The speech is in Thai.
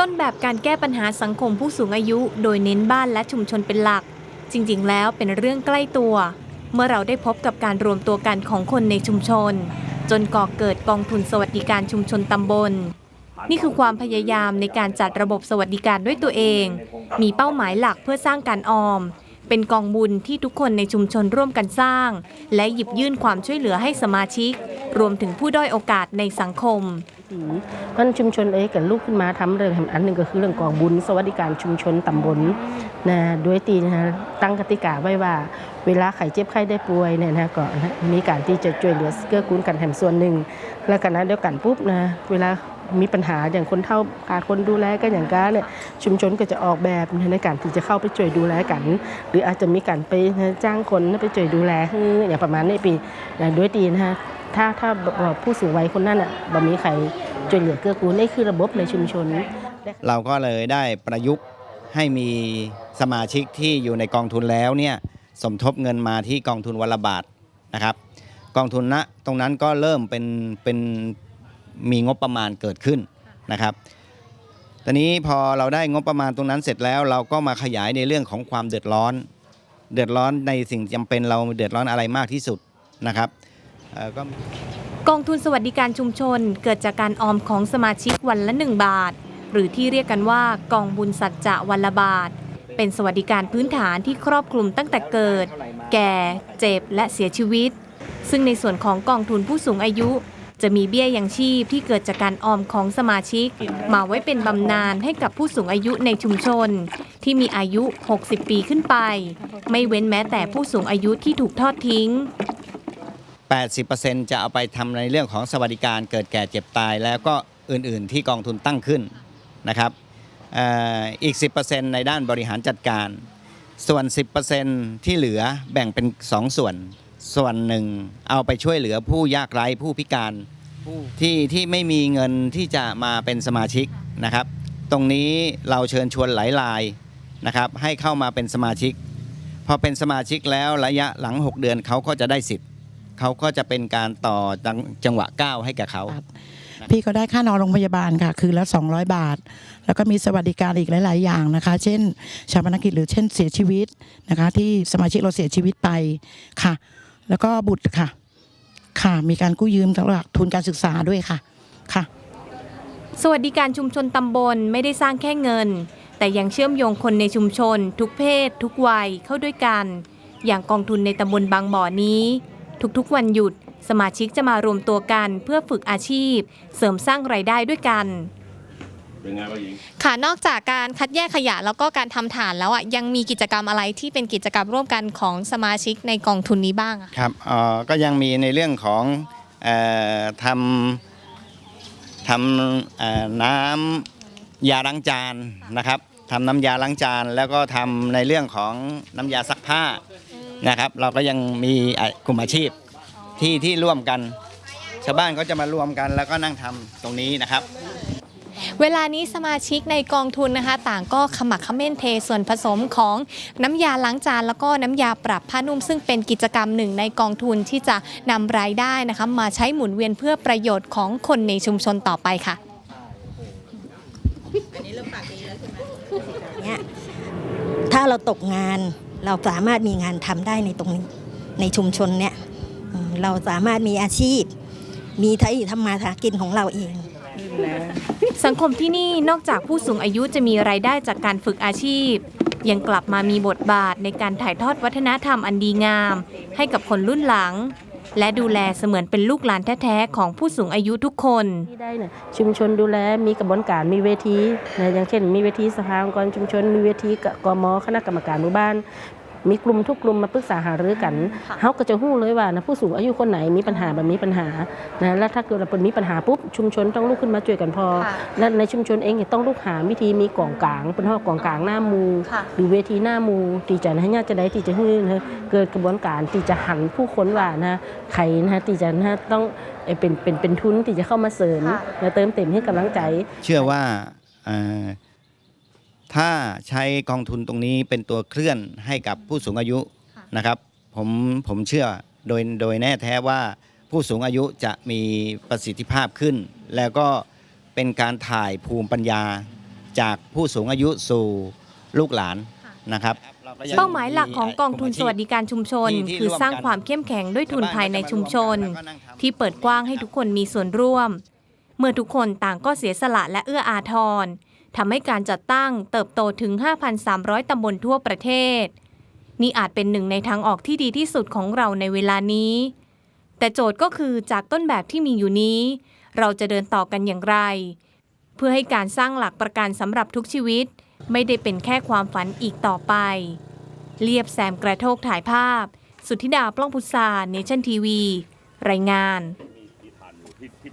ต้นแบบการแก้ปัญหาสังคมผู้สูงอายุ โดยเน้นบ้านและชุมชนเป็นหลัก จริง ๆ แล้วเป็นเรื่องใกล้ตัว เมื่อเราได้พบกับการรวมตัวกันของคนในชุมชน จนก่อเกิดกองทุนสวัสดิการชุมชนตำบล นี่คือความพยายามในการจัดระบบสวัสดิการด้วยตัวเอง มีเป้าหมายหลักเพื่อสร้างการออม เป็นกองบุญที่ทุกคนในชุมชนร่วมกันสร้าง และหยิบยื่นความช่วยเหลือให้สมาชิก รวมถึงผู้ด้อยโอกาสในสังคม ดีมันชุมชนเองกันลูกขึ้นมาทำเรื่องอันหนึ่งก็คือเรื่องกองบุญ สวัสดิการชุมชนตำบลนะด้วยตีนะตั้งกติกาไว้ว่า เวลาไข้เจ็บไข้ได้ป่วยเนี่ยนะก็นะมีการที่จะช่วยเหลือเกื้อกูลกันแถมส่วนหนึ่ง แล้วกันนะเดียวกันปุ๊บนะเวลามีปัญหาอย่างคนเฒ่าขาดคนดูแลกันอย่างก้าเนี่ยชุมชนก็จะออกแบบในการที่จะเข้าไปช่วยดูแลกัน หรืออาจจะมีการไปจ้างคนไปช่วยดูแลอย่างประมาณนี้ปีด้วยตีนะฮะ ถ้าถ้าผู้สูงวัยคนนั้นอะบ่มีใครช่วยเหลือเกื้อกูลนี่คือระบบในชุมชน เราก็เลยได้ประยุกต์ให้มีสมาชิกที่อยู่ในกองทุนแล้วเนี่ยสมทบเงินมาที่กองทุนวันละบาทนะครับ กองทุนณตรงนั้นก็เริ่มเป็นเป็นมีงบประมาณเกิดขึ้นนะครับตอนนี้พอเราได้งบประมาณตรงนั้นเสร็จแล้ว เราก็มาขยายในเรื่องของความเดือดร้อน เดือดร้อนในสิ่งจำเป็นเราเดือดร้อนอะไรมากที่สุดนะครับ ก็กองทุนสวัสดิการชุมชนเกิดจากการออมของสมาชิกวันละ 1 บาท หรือที่เรียกกันว่ากองบุญสัจจะวันละบาท เป็นสวัสดิการพื้นฐานที่ครอบคลุมตั้งแต่เกิด แก่ เจ็บและเสียชีวิต ซึ่งในส่วนของกองทุนผู้สูงอายุ จะมีเบี้ยยังชีพที่เกิดจากการออมของสมาชิก มาไว้เป็นบำนาญให้กับผู้สูงอายุในชุมชน ที่มีอายุ 60 ปีขึ้นไป ไม่เว้นแม้แต่ผู้สูงอายุที่ถูกทอดทิ้ง 80%จะเอาไปทำในเรื่องของสวัสดิการเกิดแก่เจ็บตาย แล้วก็อื่นๆที่กองทุนตั้งขึ้นนะครับเอ่ออีก 10%ในด้านบริหารจัดการ ส่วน 10%ที่เหลือแบ่งเป็น 2 ส่วน ส่วนหนึ่งเอาไปช่วยเหลือผู้ยากไร้ผู้พิการที่ที่ไม่มีเงินที่จะมาเป็นสมาชิกนะครับ ตรงนี้เราเชิญชวนหลายรายนะครับให้เข้ามาเป็นสมาชิก พอเป็นสมาชิกแล้วระยะหลัง 6 เดือนเขาก็จะได้สิทธิ์ เขาก็จะเป็นการต่อจังจังหวะก้าวให้กับเขาครับพี่ก็ได้ค่านอนโรงพยาบาลค่ะคือละ 200 บาท แล้วก็มีสวัสดิการอีกหลาย ๆ อย่างนะคะ เช่น ชาปนกิจหรือเช่นเสียชีวิตนะคะ ที่สมาชิกเราเสียชีวิตไปค่ะ แล้วก็บุตรค่ะ ค่ะมีการกู้ยืมสำหรับทุนการศึกษาด้วยค่ะค่ะ สวัสดิการชุมชนตำบลไม่ได้สร้างแค่เงิน แต่ยังเชื่อมโยงคนในชุมชน ทุกเพศ ทุกวัยเข้าด้วยกัน อย่างกองทุนในตำบลบางบ่อนี้ ทุกๆ วันหยุด สมาชิกจะมารวมตัวกันเพื่อฝึกอาชีพ เสริมสร้างรายได้ด้วยกันค่ะนอกจากการคัดแยกขยะแล้วก็การทำฐานแล้วอะยังมีกิจกรรมอะไรที่เป็นกิจกรรมร่วมกันของสมาชิกในกองทุนนี้บ้างอะครับเอ่อก็ยังมีในเรื่องของเอ่อทำทำเอ่อน้ำยาล้างจานนะครับทำน้ำยาล้างจาน แล้วก็ทำในเรื่องของน้ำยาซักผ้า นะครับ เราก็ยังมีอะกลุ่มอาชีพที่ที่ร่วมกัน ชาวบ้านก็จะมารวมกัน แล้วก็นั่งทำตรงนี้นะครับ เวลานี้สมาชิกในกองทุนนะคะ ต่างก็ขมักเขม้นเทส่วนผสมของน้ำยาล้างจานแล้วก็น้ำยาปรับผ้านุ่มซึ่งเป็นกิจกรรมหนึ่งในกองทุนที่จะนำรายได้นะคะ มาใช้หมุนเวียนเพื่อประโยชน์ของคนในชุมชนต่อไปค่ะเนี่ยถ้าเราตกงาน เราสามารถมีงานทำได้ในตรงนี้ในชุมชนเนี่ยอืมเราสามารถมีอาชีพ มีทายทำมาหากินของเราเอง สังคมที่นี่นอกจากผู้สูงอายุจะมีรายได้จากการฝึกอาชีพ ยังกลับมามีบทบาทในการถ่ายทอดวัฒนธรรมอันดีงาม ให้กับคนรุ่นหลัง และดูแลเสมือนเป็นลูกหลานแท้ๆของผู้สูงอายุทุกคนที่ได้เนี่ยชุมชนดูแลมีกระบวนการมีเวทีนะอย่างเช่น มีเวทีสภาองค์กรชุมชนมีเวทีกกมคณะกรรมการหมู่บ้าน มีกลุ่มทุกกลุ่มมาปรึกษาหารือกันเขาก็จะหู้เลยว่านะผู้สูงอายุคนไหนมีปัญหาแบบมีปัญหานะแล้วถ้าเกิดเราเป็นมีปัญหาปุ๊บชุมชนต้องลุกขึ้นมาช่วยกันพอค่ะและในชุมชนเองเนี่ยต้องลุกหาวิธีมีกล่องกลางเป็นห้องกล่องกลางหน้ามูค่ะหรือเวทีหน้ามูที่จะให้ญาติจะได้ที่จะฮื้อนะเกิดกระบวนการที่จะหันผู้คนว่านะใครนะที่จะนะต้องเอ่อเป็นเป็นเป็นทุนที่จะเข้ามาเสริมค่ะและเติมเต็มให้กำลังใจ เชื่อว่าเอ่อ ถ้าใช้กองทุนตรงนี้เป็นตัวเคลื่อนให้กับผู้สูงอายุนะครับ ผมผมเชื่อโดยโดยแน่แท้ว่าผู้สูงอายุจะมีประสิทธิภาพขึ้น แล้วก็เป็นการถ่ายภูมิปัญญาจากผู้สูงอายุสู่ลูกหลานนะครับเป้าหมายหลักของกองทุนสวัสดิการชุมชน คือสร้างความเข้มแข็งด้วยทุนภายในชุมชน ที่เปิดกว้างให้ทุกคนมีส่วนร่วม เมื่อทุกคนต่างก็เสียสละและเอื้ออาทร ทำให้การจัดตั้งเติบโตถึง 5,300 ตำบลทั่วประเทศ นี่อาจเป็นหนึ่งในทางออกที่ดีที่สุดของเราในเวลานี้ แต่โจทย์ก็คือจากต้นแบบที่มีอยู่นี้ เราจะเดินต่อกันอย่างไร เพื่อให้การสร้างหลักประกันสำหรับทุกชีวิต ไม่ได้เป็นแค่ความฝันอีกต่อไปเลียบแซมกระโทกถ่ายภาพ สุทธิดาปล้องพุทธาเนชั่นทีวี รายงานที